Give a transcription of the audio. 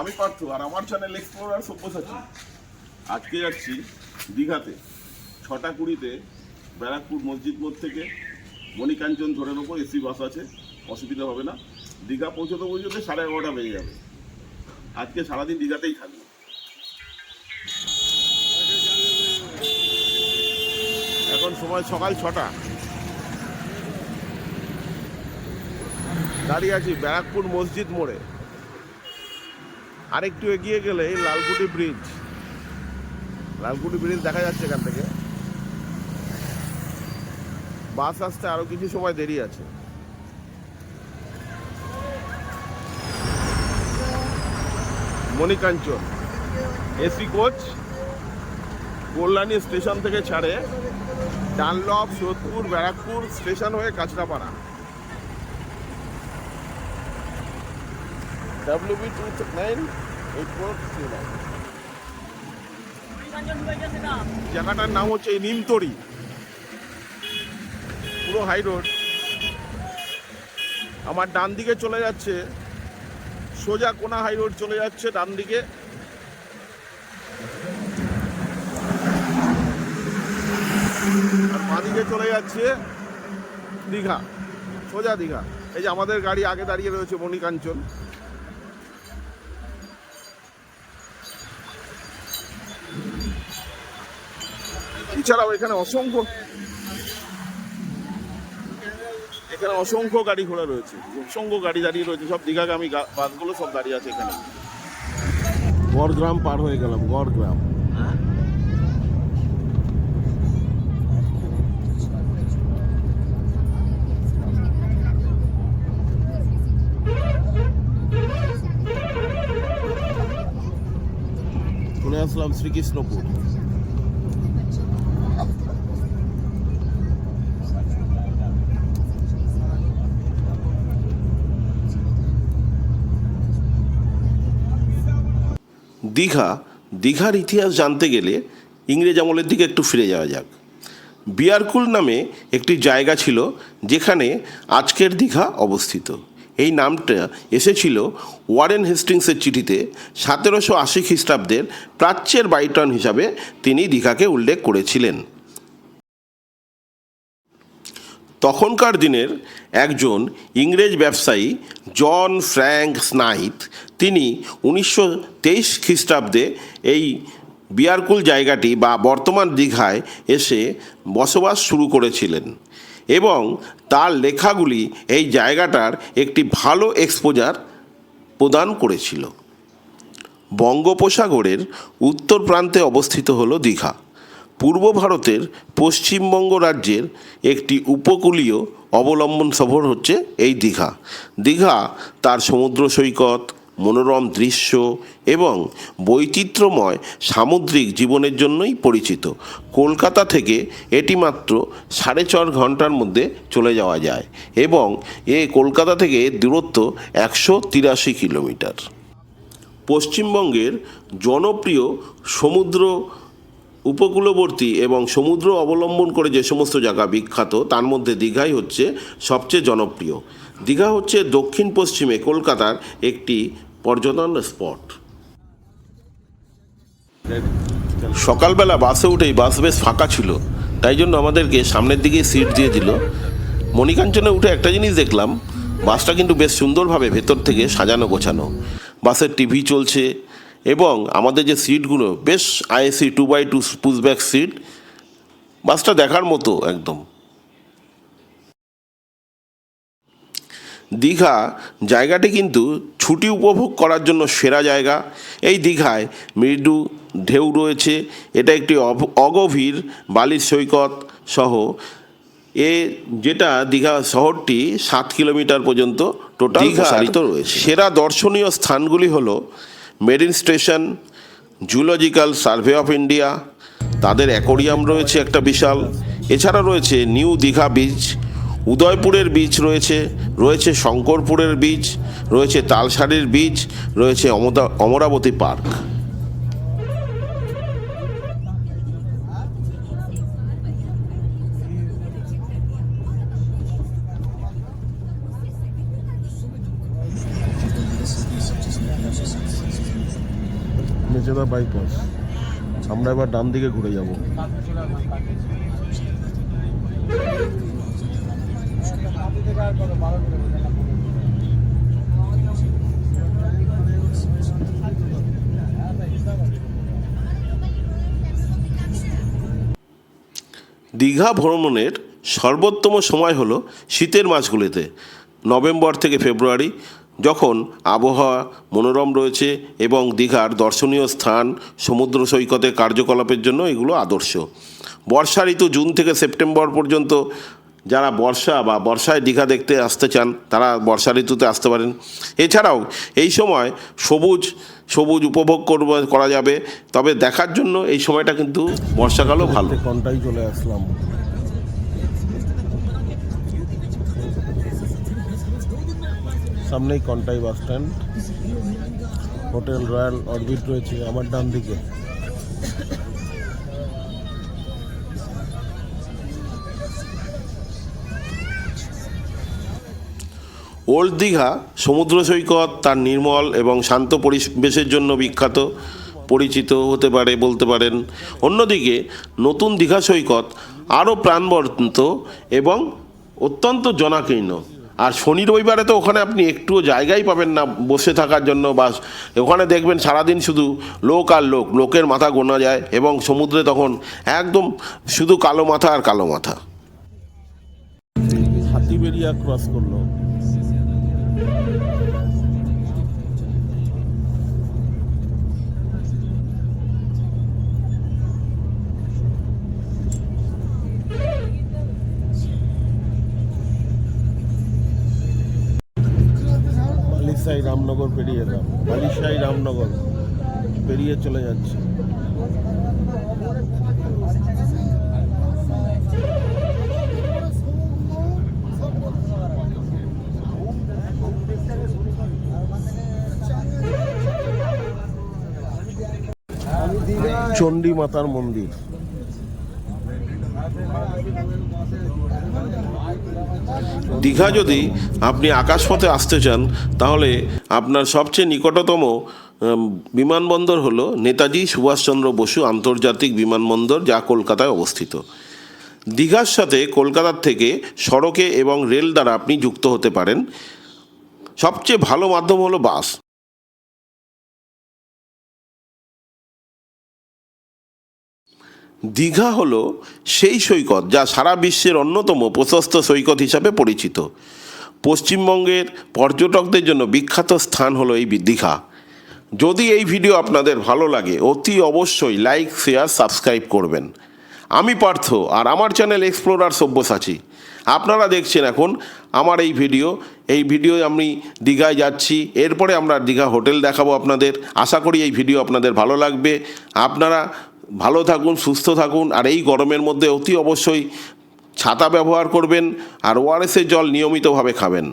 আমি পার্থ, আর আমার channel explorer Sabyasachi. আজকে যাচ্ছি দীঘাতে, ছটা কুড়িতে ব্যারাকপুর মসজিদ মোড় থেকে। মণিকাঞ্চন ধরে নেব, এসি বাস আছে, অসুবিধা হবে না। দীঘা পৌঁছতে পৌঁছতে সাড়ে এগারোটা বেজে যাবে। আজকে সারাদিন দীঘাতেই থাকব। এখন সময় সকাল ছটা। দাঁড়িয়ে আছি ব্যারাকপুর মসজিদ মোড়ে। আরেকটু এগিয়ে গেলে লালকুটি ব্রিজ লালকুটি ব্রিজ দেখা যাচ্ছে এখান থেকে। বাস আসতে আরও কিছু সময় দেরি আছে। Manikanchan, AC coach, Kalyani station থেকে ছাড়ে ডানলপ, সোদপুর, ব্যারাকপুর স্টেশন হয়ে Kanchrapara. WB two nine eight four জায়গাটার নাম হচ্ছে নিমতরি। পুরো হাই রোড আমার ডান দিকে চলে যাচ্ছে, সোজা কোনা হাই রোড চলে যাচ্ছে ডান দিকে। আর বাঁদিকে চলে যাচ্ছে দীঘা, সোজা দীঘা। এই যে আমাদের গাড়ি আগে দাঁড়িয়ে রয়েছে মণিকাঞ্চন। এছাড়াও এখানে অসংখ্য এখানে অসংখ্য গাড়ি ঘোড়া রয়েছে। অসংখ্য গাড়ি দাঁড়িয়ে রয়েছে। সব দীঘাগামী বাসগুলো সব দাঁড়িয়ে আছে এখানে। গড়গ্রাম পার হয়ে গেলাম, গড়গ্রাম। চলে আসলাম শ্রীকৃষ্ণপুর। দীঘা, দীঘার ইতিহাস জানতে গেলে ইংরেজ আমলের দিকে একটু ফিরে যাওয়া যাক। বিয়ারকুল নামে একটি জায়গা ছিল যেখানে আজকের দীঘা অবস্থিত। এই নামটা এসেছিল ওয়ারেন হেস্টিংসের চিঠিতে সতেরোশো আশি খ্রিস্টাব্দের প্রাচ্যের বাইটন হিসাবে তিনি দীঘাকে উল্লেখ করেছিলেন। তখনকার দিনের একজন ইংরেজ ব্যবসায়ী, জন ফ্র্যাঙ্ক স্নাইথ, তিনি উনিশশো তেইশ খ্রিস্টাব্দে এই বিয়ারকুল জায়গাটি বা বর্তমান দীঘায় এসে বসবাস শুরু করেছিলেন এবং তার লেখাগুলি এই জায়গাটার একটি ভালো এক্সপোজার প্রদান করেছিল। বঙ্গোপসাগরের উত্তর প্রান্তে অবস্থিত হল দীঘা। পূর্ব ভারতের পশ্চিমবঙ্গ রাজ্যের একটি উপকূলীয় অবলম্বন শহর হচ্ছে এই দীঘা। দীঘা তার সমুদ্র সৈকত, মনোরম দৃশ্য এবং বৈচিত্র্যময় সামুদ্রিক জীবনের জন্যই পরিচিত। কলকাতা থেকে এটি মাত্র সাড়ে চার ঘণ্টার মধ্যে চলে যাওয়া যায় এবং এ কলকাতা থেকে দূরত্ব একশো তিরাশি কিলোমিটার। পশ্চিমবঙ্গের জনপ্রিয় সমুদ্র উপকূলবর্তী এবং সমুদ্র অবলম্বন করে যে সমস্ত জায়গা বিখ্যাত, তার মধ্যে দীঘাই হচ্ছে সবচেয়ে জনপ্রিয়। দীঘা হচ্ছে দক্ষিণ পশ্চিমে কলকাতার একটি পর্যটন স্পট। সকালবেলা বাসে উঠেই বাস বেশ ফাঁকা ছিল, তাই জন্য আমাদেরকে সামনের দিকে সিট দিয়ে দিল। মণিকাঞ্চনে উঠে একটা জিনিস দেখলাম, বাসটা কিন্তু বেশ সুন্দরভাবে ভেতর থেকে সাজানো গোছানো। বাসের টিভি চলছে এবং আমাদের যে সিটগুলো বেশ IAC two by two pushback seat বাসটা দেখার মতো একদম। দীঘা জায়গাটি কিন্তু ছুটি উপভোগ করার জন্য সেরা জায়গা। এই দীঘায় মৃদু ঢেউ রয়েছে এটা একটি অগভীর বালির সৈকত সহ। এ যেটা দীঘা শহরটি সাত কিলোমিটার পর্যন্ত টোটাল প্রসারিত রয়েছে। সেরা দর্শনীয় স্থানগুলি হলো marine station, zoological survey of India, তাদের অ্যাকোরিয়াম রয়েছে একটা বিশাল। এছাড়া রয়েছে নিউ দীঘা বিচ, উদয়পুরের বীচ রয়েছে রয়েছে শঙ্করপুরের বীচ, রয়েছে তালসারির বীচ, রয়েছে অমরাবতী পার্ক। মেচেদা বাইপাস আমরা এবার ডান দিকে ঘুরে যাব। দীঘা ভ্রমণের সর্বোত্তম সময় হলো শীতের মাসগুলিতে নভেম্বর থেকে ফেব্রুয়ারি যখন আবহাওয়া মনোরম রয়েছে এবং দীঘার দর্শনীয় স্থান সমুদ্র সৈকতে কার্যকলাপের জন্য এগুলো আদর্শ। বর্ষা ঋতু জুন থেকে সেপ্টেম্বর পর্যন্ত যারা বর্ষা বা বর্ষায় দীঘা দেখতে আসতে চান, তারা বর্ষা ঋতুতে আসতে পারেন। এছাড়াও এই সময় সবুজ সবুজ উপভোগ করব, করা যাবে। তবে দেখার জন্য এই সময়টা কিন্তু বর্ষাকালও ভালো। কনটাই চলে আসলাম। সামনেই Contai bus stand. Hotel Royal Orbit রয়েছে আমার ডান দিকে। ওল্ড দীঘা, সমুদ্র সৈকত, তার নির্মল এবং শান্ত পরিবেশের জন্য বিখ্যাত, পরিচিত হতে পারে বলতে পারেন। অন্যদিকে, নতুন দীঘা সৈকত আরও প্রাণবন্ত এবং অত্যন্ত জনাকীর্ণ। আর শনি রবিবারে তো ওখানে আপনি একটুও জায়গাই পাবেন না বসে থাকার জন্য বা ওখানে দেখবেন সারাদিন শুধু লোক আর লোক, লোকের মাথা গোনা যায় এবং সমুদ্রে তখন একদম শুধু কালো মাথা আর কালো মাথা। হাতিবেরিয়া ক্রস করল। বালিশাই রামনগর পেরিয়ে এলাম। বালিশাই রামনগর পেরিয়ে চলে যাচ্ছে। চণ্ডী মাতার মন্দির। দীঘা যদি আপনি আকাশপথে আসতে চান, তাহলে আপনার সবচেয়ে নিকটতম বিমানবন্দর হলো নেতাজি সুভাষচন্দ্র বসু আন্তর্জাতিক বিমানবন্দর, যা কলকাতায় অবস্থিত। দীঘার সাথে কলকাতার থেকে সড়কে এবং রেল দ্বারা আপনি যুক্ত হতে পারেন। সবচেয়ে ভালো মাধ্যম হলো বাস। দীঘা হলো সেই সৈকত যা সারা বিশ্বের অন্যতম প্রশস্ত সৈকত হিসাবে পরিচিত। পশ্চিমবঙ্গের পর্যটকদের জন্য বিখ্যাত স্থান হলো এই দীঘা। যদি এই ভিডিও আপনাদের ভালো লাগে, অতি অবশ্যই লাইক, শেয়ার, সাবস্ক্রাইব করবেন। আমি পার্থ আর আমার চ্যানেল এক্সপ্লোরার সব্যসাচী। আপনারা দেখছেন এখন আমার এই ভিডিও। এই ভিডিও আমি দীঘায় যাচ্ছি। এরপরে আমরা দীঘা হোটেল দেখাবো আপনাদের। আশা করি এই ভিডিও আপনাদের ভালো লাগবে। আপনারা ভালো থাকুন, সুস্থ থাকুন, আর এই গরমের মধ্যে অতি অবশ্যই ছাতা ব্যবহার করবেন আর ওআরএসের জল নিয়মিতভাবে খাবেন।